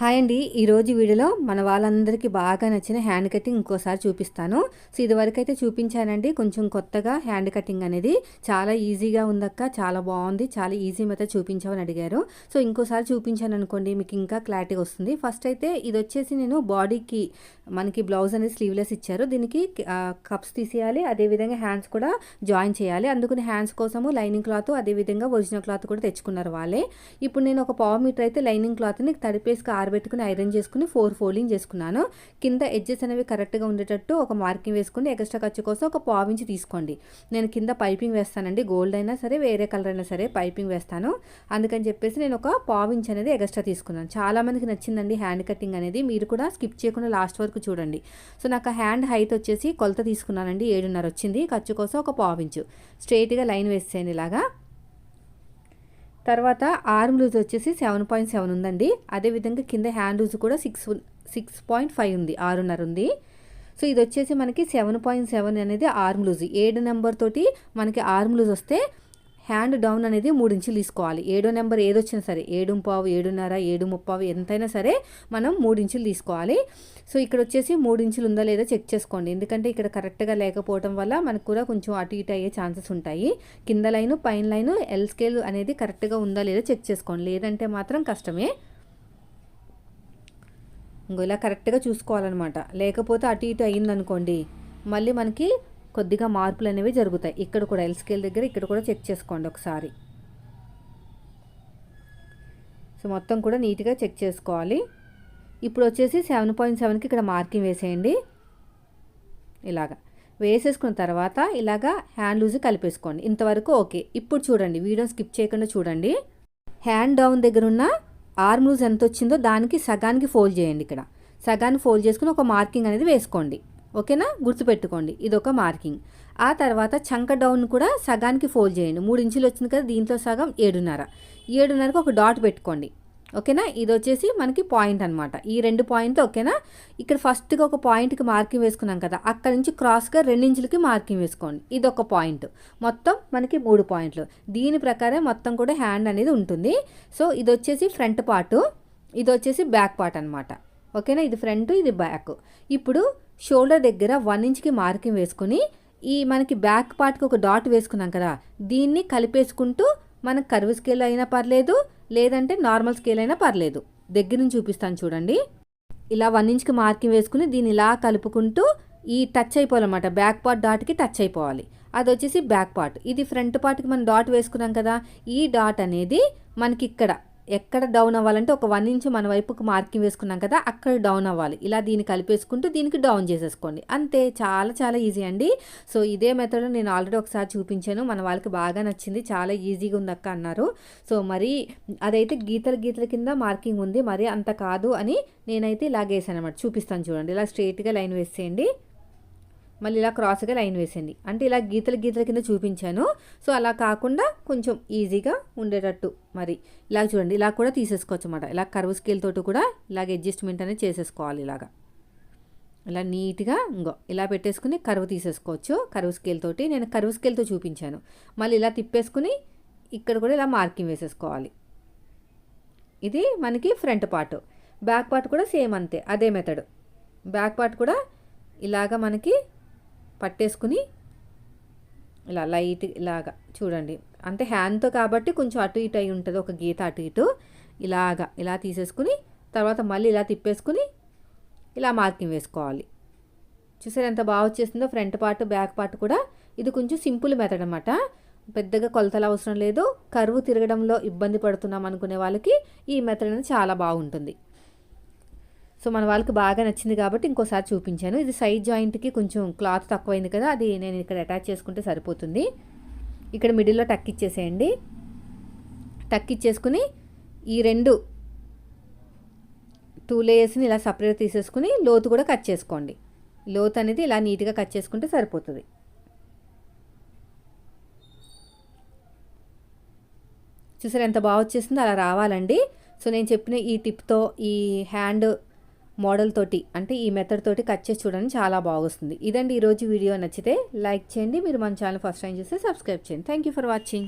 Hi అండి. ఈరోజు వీడియోలో మన వాళ్ళందరికీ బాగా నచ్చిన హ్యాండ్ కటింగ్ ఇంకోసారి చూపిస్తాను. సో ఇదివరకు అయితే చూపించానండి. కొంచెం కొత్తగా హ్యాండ్ కటింగ్ అనేది చాలా ఈజీగా ఉందక్క చాలా బాగుంది చాలా ఈజీ మెథడ్ చూపించామని అడిగారు. సో ఇంకోసారి చూపించాను అనుకోండి మీకు ఇంకా క్లారిటీ వస్తుంది. ఫస్ట్ అయితే ఇది వచ్చేసి నేను బాడీకి మనకి బ్లౌజ్ అనేది స్లీవ్లెస్ ఇచ్చారు. దీనికి కప్స్ తీసేయాలి అదేవిధంగా హ్యాండ్స్ కూడా జాయిన్ చేయాలి. అందుకని హ్యాండ్స్ కోసము లైనింగ్ క్లాత్ అదేవిధంగా ఒరిజినల్ క్లాత్ కూడా తెచ్చుకున్నారు వాళ్ళే. ఇప్పుడు నేను ఒక పావు మీటర్ అయితే లైనింగ్ క్లాత్ని తడిపేసి ఆరబెట్టుకుని ఐరన్ చేసుకుని ఫోర్ ఫోల్డింగ్ చేసుకున్నాను. కింద ఎడ్జెస్ అనేవి కరెక్ట్గా ఉండేటట్టు ఒక మార్కింగ్ వేసుకుని ఎక్స్ట్రా ఖర్చు కోసం ఒక పావు ఇంచి తీసుకోండి. నేను కింద పైపింగ్ వేస్తానండి. గోల్డ్ అయినా సరే వేరే కలర్ అయినా సరే పైపింగ్ వేస్తాను. అందుకని చెప్పేసి నేను ఒక పావు ఇంచ్ అనేది ఎక్స్ట్రా తీసుకున్నాను. చాలామందికి నచ్చిందండి హ్యాండ్ కటింగ్ అనేది. మీరు కూడా స్కిప్ చేయకుండా లాస్ట్ వరకు చూడండి. సో నాకు హ్యాండ్ హైట్ వచ్చేసి కొలత తీసుకున్నానండి. ఏడున్నర వచ్చింది. ఖర్చు కోసం ఒక పావు ఇంచు. స్ట్రైట్గా లైన్ వేసేయండి ఇలాగా. తర్వాత ఆర్మ్ లూజ్ వచ్చేసి సెవెన్ పాయింట్ సెవెన్ ఉందండి. అదేవిధంగా కింద హ్యాండ్ లూజ్ కూడా సిక్స్ సిక్స్ పాయింట్ ఫైవ్ ఉంది ఆరున్నర ఉంది. సో ఇది వచ్చేసి మనకి సెవెన్ పాయింట్ సెవెన్ అనేది ఆర్మ్ లూజ్. ఏడు నెంబర్ తోటి మనకి ఆర్మ్ లూజ్ వస్తే హ్యాండ్ డౌన్ అనేది మూడు ఇంచులు తీసుకోవాలి. ఏడో నెంబర్ ఏదొచ్చినా సరే ఏడు పావు ఏడున్నర ఏడు ముప్పావు ఎంతైనా సరే మనం మూడు ఇంచులు తీసుకోవాలి. సో ఇక్కడ వచ్చేసి మూడు ఇంచులు ఉందా లేదా చెక్ చేసుకోండి. ఎందుకంటే ఇక్కడ కరెక్ట్గా లేకపోవడం వల్ల మనకు కూడా కొంచెం అటు ఇటు అయ్యే ఛాన్సెస్ ఉంటాయి. కింద లైను పైన లైను ఎల్ స్కేల్ అనేది కరెక్ట్గా ఉందా లేదా చెక్ చేసుకోండి. లేదంటే మాత్రం కష్టమే. ఇంకో ఇలా కరెక్ట్గా చూసుకోవాలన్నమాట. లేకపోతే అటు ఇటు అయ్యిందనుకోండి మళ్ళీ మనకి కొద్దిగా మార్పులు అనేవి జరుగుతాయి. ఇక్కడ కూడా ఎల్ స్కేల్ దగ్గర ఇక్కడ కూడా చెక్ చేసుకోండి ఒకసారి. సో మొత్తం కూడా నీట్గా చెక్ చేసుకోవాలి. ఇప్పుడు వచ్చేసి సెవెన్ పాయింట్ సెవెన్కి ఇక్కడ మార్కింగ్ వేసేయండి. ఇలాగా. వేసేసుకున్న తర్వాత ఇలాగా హ్యాండ్ లూజ్ కలిపేసుకోండి. ఇంతవరకు ఓకే ఇప్పుడు చూడండి వీడియో స్కిప్ చేయకుండా చూడండి. హ్యాండ్ డౌన్ దగ్గర ఉన్న ఆర్మ్ లూజ్ ఎంత వచ్చిందో దానికి సగానికి ఫోల్డ్ చేయండి ఇక్కడ. సగాన్ని ఫోల్డ్ చేసుకుని ఒక మార్కింగ్ అనేది వేసుకోండి. ఓకేనా? గుర్తుపెట్టుకోండి. ఇది ఒక మార్కింగ్. ఆ తర్వాత చంక డౌన్ కూడా సగానికి ఫోల్డ్ చేయండి. మూడు ఇంచులు వచ్చింది కదా దీంట్లో సగం ఏడున్నర. ఏడున్నరకు ఒక డాట్ పెట్టుకోండి. ఓకేనా? ఇది వచ్చేసి మనకి పాయింట్ అనమాట ఈ రెండు పాయింట్ ఓకేనా? ఇక్కడ ఫస్ట్గా ఒక పాయింట్కి మార్కింగ్ వేసుకున్నాం కదా అక్కడ నుంచి క్రాస్గా రెండించులకి మార్కింగ్ వేసుకోండి. ఇది ఒక పాయింట్. మొత్తం మనకి మూడు పాయింట్లు. దీని ప్రకారం మొత్తం కూడా హ్యాండ్ అనేది ఉంటుంది. సో ఇది వచ్చేసి ఫ్రంట్ పార్టు. ఇది వచ్చేసి బ్యాక్ పార్ట్ అనమాట ఓకేనా? ఇది ఫ్రంట్ ఇది బ్యాక్. ఇప్పుడు షోల్డర్ దగ్గర వన్ ఇంచ్కి మార్కింగ్ వేసుకుని ఈ మనకి బ్యాక్ పార్ట్కి ఒక డాట్ వేసుకున్నాం కదా దీన్ని కలిపేసుకుంటూ మనకు కరువు స్కేల్ అయినా పర్లేదు లేదంటే నార్మల్ స్కేల్ అయినా పర్లేదు. దగ్గర నుంచి చూపిస్తాను చూడండి. ఇలా వన్ ఇంచ్కి మార్కింగ్ వేసుకుని దీన్ని ఇలా కలుపుకుంటూ ఈ టచ్ అయిపోవాలన్నమాట. బ్యాక్ పార్ట్ డాట్కి టచ్ అయిపోవాలి. అది వచ్చేసి బ్యాక్ పార్ట్ ఇది ఫ్రంట్ పార్ట్కి మనం డాట్ వేసుకున్నాం కదా ఈ డాట్ అనేది మనకి ఇక్కడ ఎక్కడ డౌన్ అవ్వాలంటే ఒక వన్ ఇంచ్ మన వైపుకు మార్కింగ్ వేసుకున్నాం కదా అక్కడ డౌన్ అవ్వాలి. ఇలా దీన్ని కలిపేసుకుంటూ దీనికి డౌన్ చేసేసుకోండి. అంతే చాలా చాలా ఈజీ అండి. సో ఇదే మెథడ్ నేను ఆల్రెడీ ఒకసారి చూపించాను. మన వాళ్ళకి బాగా నచ్చింది. చాలా ఈజీగా ఉంది అక్క అన్నారు. సో మరి అదైతే గీతల గీతల కింద మార్కింగ్ ఉంది. మరి అంత కాదు అని నేనైతే ఇలాగేసాను అనమాట చూపిస్తాను చూడండి. ఇలా స్ట్రైట్గా లైన్ వేసేయండి. మళ్ళీ ఇలా క్రాస్గా లైన్ వేసింది అంటే ఇలా గీతల గీతల కింద చూపించాను. సో అలా కాకుండా కొంచెం ఈజీగా ఉండేటట్టు మరి. ఇలా చూడండి ఇలా కూడా తీసేసుకోవచ్చు అనమాట ఇలా కర్వ్ స్కేల్ తోటి కూడా ఇలాగ అడ్జస్ట్మెంట్ అనేది చేసేసుకోవాలి ఇలాగా. ఇలా నీట్గా ఇంకో ఇలా పెట్టేసుకుని కరువు తీసేసుకోవచ్చు. కరువు స్కేల్ తోటి నేను కరువు స్కేల్తో చూపించాను. మళ్ళీ ఇలా తిప్పేసుకుని ఇక్కడ కూడా ఇలా మార్కింగ్ వేసేసుకోవాలి. ఇది మనకి ఫ్రంట్ పార్ట్. బ్యాక్ పార్ట్ కూడా సేమ్ అంతే అదే మెథడ్. బ్యాక్ పార్ట్ కూడా ఇలాగ మనకి పట్టేసుకుని ఇలా లైట్ ఇలాగా చూడండి. అంటే హ్యాండ్తో కాబట్టి కొంచెం అటు ఇటు అయి ఉంటుంది. ఒక గీత అటు ఇటు ఇలాగా ఇలా తీసేసుకుని తర్వాత మళ్ళీ ఇలా తిప్పేసుకుని ఇలా మార్కింగ్ వేసుకోవాలి. చూసారు ఎంత బాగా వచ్చేసిందో? ఫ్రంట్ పార్ట్ బ్యాక్ పార్ట్ కూడా ఇది కొంచెం సింపుల్ మెథడ్ అనమాట పెద్దగా కొలతలు అవసరం లేదు. కరువు తిరగడంలో ఇబ్బంది పడుతున్నాం అనుకునే వాళ్ళకి ఈ మెథడ్ అనేది చాలా బాగుంటుంది. సో మన వాళ్ళకి బాగా నచ్చింది కాబట్టి ఇంకోసారి చూపించాను. ఇది సైడ్ జాయింట్కి కొంచెం క్లాత్ తక్కువైంది కదా అది నేను ఇక్కడ అటాచ్ చేసుకుంటే సరిపోతుంది. ఇక్కడ మిడిల్లో టక్ ఇచ్చేసేయండి. టక్ ఇచ్చేసుకుని ఈ రెండు టూ లేయర్స్ని ఇలా సపరేట్ తీసేసుకుని లోతు కూడా కట్ చేసుకోండి. లోతు అనేది ఇలా నీట్గా కట్ చేసుకుంటే సరిపోతుంది. చూసారు ఎంత బాగా వచ్చేసిందో? అలా రావాలండి. సో నేను చెప్పిన ఈ టిప్తో ఈ హ్యాండ్ మోడల్ తోటి అంటే ఈ మెథడ్ తోటి కట్ చేసి చూడండి చాలా బాగుస్తుంది. ఇదండి ఈరోజు వీడియో. నచ్చితే లైక్ చేయండి. మీరు మన ఛానల్ ఫస్ట్ టైం చూస్తే సబ్స్క్రైబ్ చేయండి. Thank you for watching